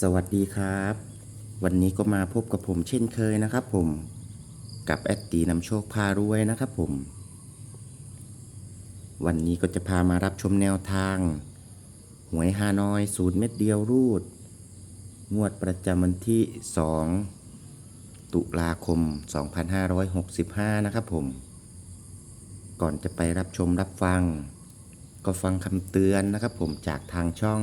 สวัสดีครับ วันนี้ก็มาพบกับผมเช่นเคยนะครับผมกับแอดตีนำโชคพารวยนะครับผม วันนี้ก็จะพามารับชมแนวทาง หวยฮานอยสูตรเม็ดเดียวรูด งวดประจำวันที่ 2 ตุลาคม 2565 นะครับผม ก่อนจะไปรับชมรับฟัง ก็ฟังคำเตือนนะครับผมจากทางช่อง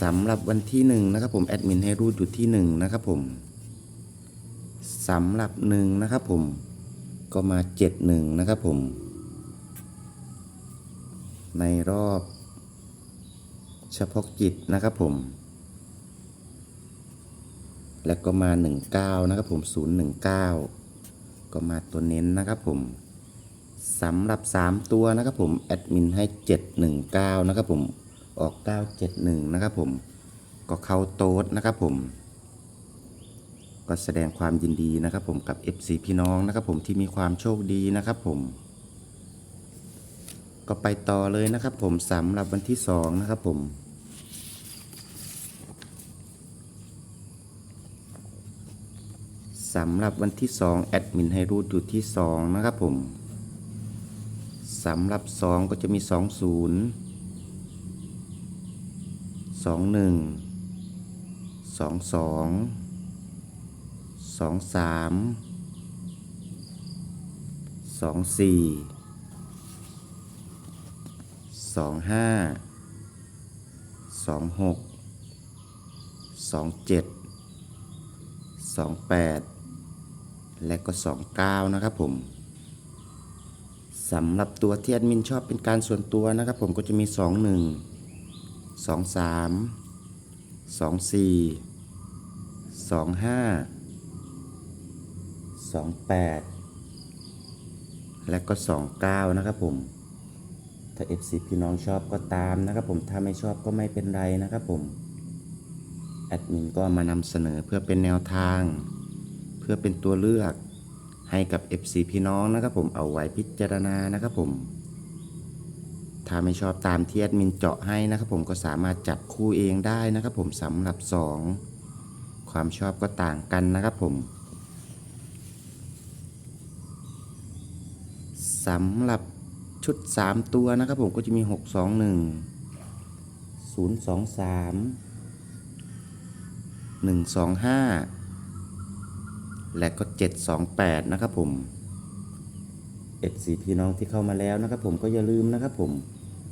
สำหรับวันที่หนึ่งนะครับผมแอดมินให้รูดอยู่ที่หนึ่งนะครับผมสำหรับหนึ่งนะครับผมก็มาเจ็ดหนึ่งนะครับผม ในรอบเฉพาะกิจนะครับผม แล้วก็มาหนึ่งเก้านะครับผมศูนย์หนึ่งเก้าก็มาตัวเน้นนะครับผมสำหรับสามตัวนะครับผม แอดมินให้เจ็ดหนึ่งเก้านะครับผม ออก 971 นะครับผม ก็เข้าโต๊ดนะครับผม ก็แสดงความยินดีนะครับผมกับ FC พี่น้องนะครับผมที่มีความโชคดีนะครับผม ก็ไปต่อเลยนะครับผมสำหรับวันที่ 2 นะครับผมสำหรับวันที่ 2 แอดมินให้รูดอยู่ที่ 2 นะครับผมสำหรับ 2 ก็จะมี 20 องหนึ่งสองสองสองสามสองสี่สองห้าสองหกสองเจ็ดสองแปดและก็สองเก้านะครับผมสำหรับตัวที่แอดมินชอบเป็นการส่วนตัวนะครับผมก็จะมีสองหนึ่ง สองสามสองสี่สองห้าสองแปดและก็สองเก้านะครับผม ถ้า FC พี่น้องชอบก็ตามนะครับผม ถ้าไม่ชอบก็ไม่เป็นไรนะครับผม แอดมินก็มานำเสนอเพื่อเป็นแนวทาง เพื่อเป็นตัวเลือกให้กับ FC พี่น้องนะครับผมเอาไว้พิจารณานะครับผม ถ้าไม่ชอบตามที่แอดมินเจาะให้นะครับผมก็สามารถจับคู่เองได้นะครับผมสำหรับ 2 ความชอบก็ต่างกันนะครับผมสำหรับชุด 3 ตัวนะครับผมก็จะมี 6 2 1 0 2 3 1 2 5 และก็ 728 นะครับผม FC พี่น้องที่เข้ามาแล้วนะครับผมก็อย่าลืมนะครับผม